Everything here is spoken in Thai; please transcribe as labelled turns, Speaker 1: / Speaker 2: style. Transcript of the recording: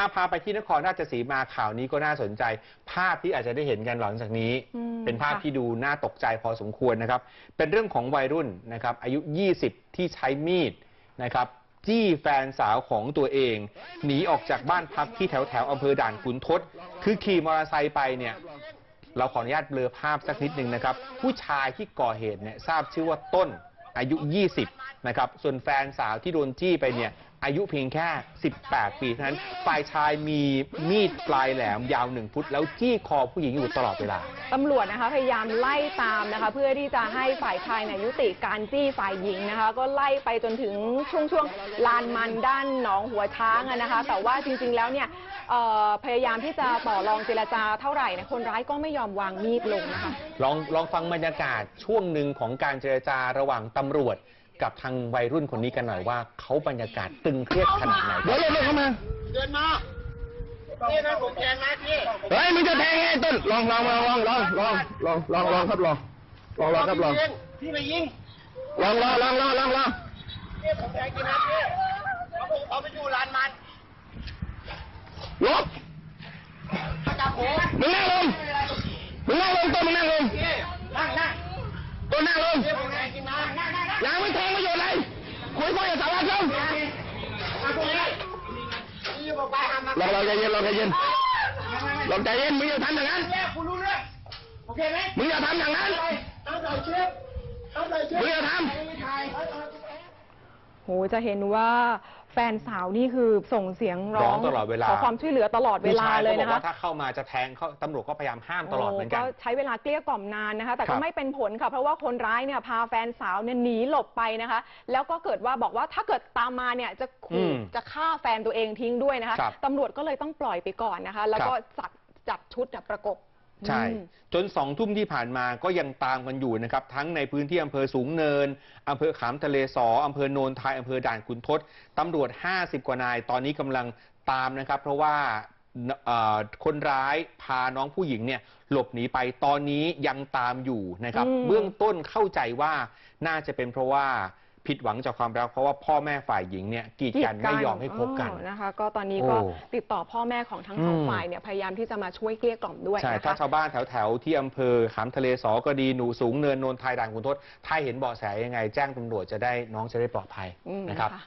Speaker 1: อาพาไปที่นครราชสีมาข่าวนี้ก็น่าสนใจ ภาพที่อาจจะได้เห็นกันหลังจากนี้
Speaker 2: อืม
Speaker 1: เป็นภาพ
Speaker 2: ค่ะ
Speaker 1: ที่ดูน่าตกใจพอสมควรนะครับ เป็นเรื่องของวัยรุ่นนะครับ อายุ 20 ที่ใช้มีดนะครับ จี้แฟนสาวของตัวเอง หนีออกจากบ้านพักที่แถวแถวๆอำเภอด่านขุนทด คือขี่มอเตอร์ไซค์ไปเนี่ยเราขออนุญาตเบลอภาพสักนิดหนึ่งนะครับ ผู้ชายที่ก่อเหตุเนี่ยทราบชื่อว่าต้นอายุ 20 นะครับ ส่วนแฟนสาวที่โดนจี้ไปเนี่ยอายุเพียงแค่ 18 ปีเท่านั้น ฝ่ายชายมีมีดปลายแหลมยาว1ฟุต แล้วจี้คอผู้หญิงอยู่ตลอดเวลา
Speaker 2: ตำรวจนะคะพยายามไล่ตามนะคะ เพื่อที่จะให้ฝ่ายชายเนี่ยยุติการจี้ฝ่ายหญิงนะคะ ก็ไล่ไปจนถึงช่วงช่วงลานมันด้านหนองหัวช้างอะนะคะ แต่ว่าจริงๆแล้วเนี่ยเอ่อพยายามที่จะต่อรองเจรจาเท่าไหร่เนี่ยคนร้ายก็ไม่ยอมวางมีดลงนะคะ
Speaker 1: ลองลองฟังบรรยากาศช่วงหนึ่งของการเจรจาระหว่างตำรวจ กับทางวัยรุ่นคนนี้กันหน่อยว่าเขาบรรยากาศตึงเครียดขนาดไหน
Speaker 3: เดี๋ยวเร็วๆเข้ามา
Speaker 4: เดินมาพี่นะผมแทงนะพี่
Speaker 3: เฮ้ยมึงจะแทงไงต้นลองลองลองลองลองลองลองลองลองครับลองลองลองครับลอง
Speaker 4: พี่ไปยิง
Speaker 3: ลองลองลองลองลองลอง
Speaker 4: พี่ผมแทงกินนะพี่เอาผมเอาไปอยู่ร้านมัน
Speaker 3: ลบ
Speaker 4: มาจับผม
Speaker 3: มึงนั่งลงมึงนั่งลงต้นมึงนั่งลง
Speaker 4: พี่นั่ง
Speaker 3: ลอ
Speaker 4: ง
Speaker 3: ใจเย็นลองใจเย็นลองใจเย็น มึงอย่าทำอย่างนั้น
Speaker 4: แม่รู้เรื่องโอเคไหม
Speaker 3: มึงอย่าทำอย่างนั้น
Speaker 4: ตั้งใจเชือกตั้งใจเชือก
Speaker 3: มึงอย่าทำ
Speaker 4: ไม่ถ่าย
Speaker 2: โห จะเห็นว่าแฟนสาวนี่คือส่งเสียงร้
Speaker 1: ร้
Speaker 2: อ
Speaker 1: องงตลอดเวลา
Speaker 2: ขอความช่วยเหลือตลอดเว
Speaker 1: ผู้
Speaker 2: ลา
Speaker 1: ชาย
Speaker 2: เล
Speaker 1: ก็
Speaker 2: ย
Speaker 1: บอก
Speaker 2: นะคะ
Speaker 1: ว่าถ้าเข้ามาจะแทงเขาตำรวจก็พยายามห้ามตลอดเหมือนกัน
Speaker 2: ก็ใช้เวลาเกลี้ยกล่อมนานนะคะ แต่
Speaker 1: ครั
Speaker 2: ก็
Speaker 1: บ
Speaker 2: ไม่เป็นผลค่ะ เพราะว่าคนร้ายเนี่ยพาแฟนสาวเนี่ยหนีหลบไปนะคะ แล้วก็เกิดว่าบอกว่าถ้าเกิดตามมาเนี่ยจะ
Speaker 1: อื
Speaker 2: ขู่
Speaker 1: ม
Speaker 2: จะฆ่าแฟนตัวเองทิ้งด้วยนะคะ
Speaker 1: ครับ
Speaker 2: ตำรวจก็เลยต้องปล่อยไปก่อนนะคะ แล้วก็จัดจัดชุดเนี่ยประกบ
Speaker 1: ใช่
Speaker 2: อืม
Speaker 1: จนสองทุ่มที่ผ่านมาก็ยังตามกันอยู่นะครับ ทั้งในพื้นที่อำเภอสูงเนินอำเภอขามทะเลสออำเภอโนนไทยอำเภอด่านขุนทดตำรวจ 50 กว่านาย ตอนนี้กำลังตามนะครับ เพราะว่าเอ่อคนร้ายพาน้องผู้หญิงเนี่ยหลบหนีไปตอนนี้ยังตามอยู่นะครับ
Speaker 2: อืม
Speaker 1: เบื้องต้นเข้าใจว่าน่าจะเป็นเพราะว่า ผิดหวังจากความรักเพราะว่าพ่อแม่ฝ่ายหญิงเนี่ยกีดกันไม่ยอมให้คบกัน
Speaker 2: อ๋อนะคะ ก็ตอนนี้ก็
Speaker 1: โอ้
Speaker 2: ติดต่อพ่อแม่ของทั้งสอง
Speaker 1: อืม
Speaker 2: ฝ่ายเนี่ยพยายามที่จะมาช่วยเกลี้ยกล่อมด้วย
Speaker 1: ใช่
Speaker 2: นะ
Speaker 1: ถ้า
Speaker 2: คะ
Speaker 1: ชาวบ้านแถวแถวๆที่อำเภอขามทะเลสอก็ดีหนูสูงเนินโนนไทยด่านขุนทดถ้าเห็นเบาะแสยังไง แจ้งตำรวจจะได้น้องจะได้ปลอดภัย
Speaker 2: อืม
Speaker 1: นะครับ
Speaker 2: ค่ะ